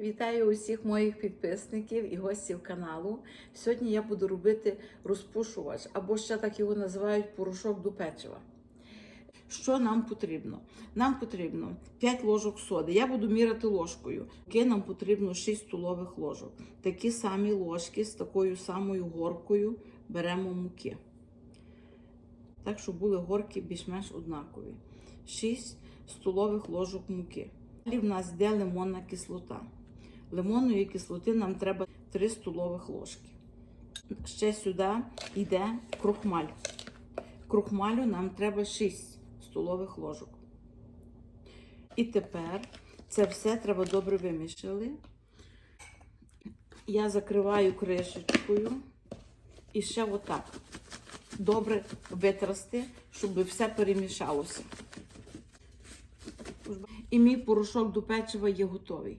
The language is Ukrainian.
Вітаю усіх моїх підписників і гостів каналу. Сьогодні я буду робити розпушувач, або ще так його називають порошок до печива. Що нам потрібно? Нам потрібно 5 ложок соди. Я буду міряти ложкою. Нам потрібно 6 столових ложок. Такі самі ложки з такою самою горкою беремо муки. Так, щоб були горки більш-менш однакові. 6 столових ложок муки. Далі в нас йде лимонна кислота. Лимонної кислоти нам треба 3 столових ложки. Ще сюди йде крохмаль. Крохмалю нам треба 6 столових ложок. І тепер це все треба добре вимішали. Я закриваю кришечкою і ще отак. Добре витрасти, щоб все перемішалося. І мій порошок до печива є готовий.